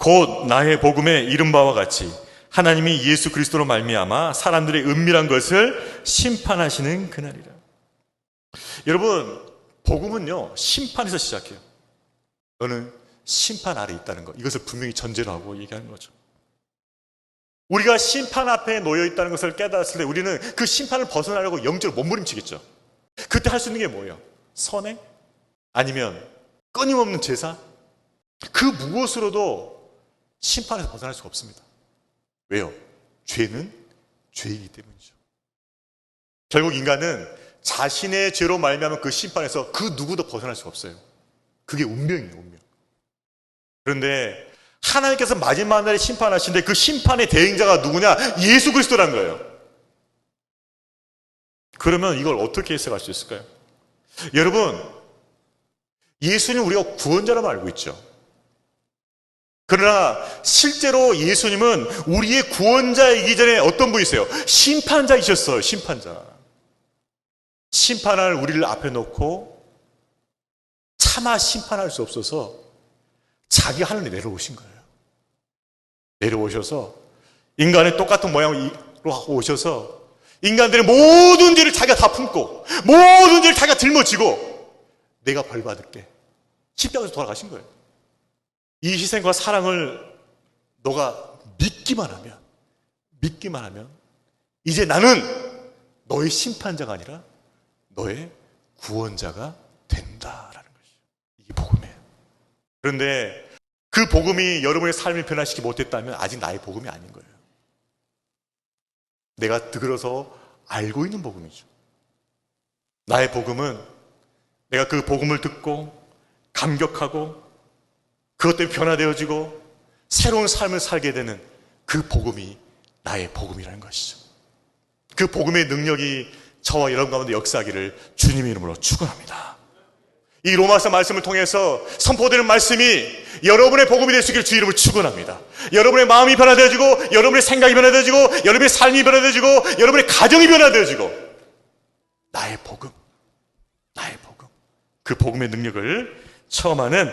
곧 나의 복음에 이른 바와 같이 하나님이 예수 그리스도로 말미암아 사람들의 은밀한 것을 심판하시는 그날이라. 여러분, 복음은요 심판에서 시작해요. 너는 심판 아래 있다는 것. 이것을 분명히 전제로 하고 얘기하는 거죠. 우리가 심판 앞에 놓여 있다는 것을 깨달았을 때 우리는 그 심판을 벗어나려고 영적으로 몸부림치겠죠. 그때 할 수 있는 게 뭐예요? 선행? 아니면 끊임없는 제사? 그 무엇으로도 심판에서 벗어날 수가 없습니다. 왜요? 죄는 죄이기 때문이죠. 결국 인간은 자신의 죄로 말미암은 그 심판에서 그 누구도 벗어날 수가 없어요. 그게 운명이에요, 운명. 그런데 하나님께서 마지막 날에 심판하신데 그 심판의 대행자가 누구냐? 예수 그리스도란 거예요. 그러면 이걸 어떻게 해석할 수 있을까요? 여러분, 예수님 우리가 구원자라고 알고 있죠. 그러나 실제로 예수님은 우리의 구원자이기 전에 어떤 분이세요? 심판자이셨어요, 심판자. 심판할 우리를 앞에 놓고 차마 심판할 수 없어서 자기 하늘에 내려오신 거예요. 내려오셔서 인간의 똑같은 모양으로 오셔서 인간들의 모든 죄를 자기가 다 품고 모든 죄를 자기가 짊어지고 내가 벌 받을게. 십자가에서 돌아가신 거예요. 이 희생과 사랑을 너가 믿기만 하면 믿기만 하면 이제 나는 너의 심판자가 아니라 너의 구원자가 된다라는 것이죠. 이게 복음이에요. 그런데 그 복음이 여러분의 삶을 변화시키지 못했다면 아직 나의 복음이 아닌 거예요. 내가 들어서 알고 있는 복음이죠. 나의 복음은 내가 그 복음을 듣고 감격하고 그것 때문에 변화되어지고 새로운 삶을 살게 되는 그 복음이 나의 복음이라는 것이죠. 그 복음의 능력이 저와 여러분 가운데 역사하기를 주님의 이름으로 축원합니다. 이 로마서 말씀을 통해서 선포되는 말씀이 여러분의 복음이 될 수 있기를 주 이름을 축원합니다. 여러분의 마음이 변화되어지고 여러분의 생각이 변화되어지고 여러분의 삶이 변화되어지고 여러분의 가정이 변화되어지고 나의 복음, 나의 복음, 그 복음의 능력을 처음 하는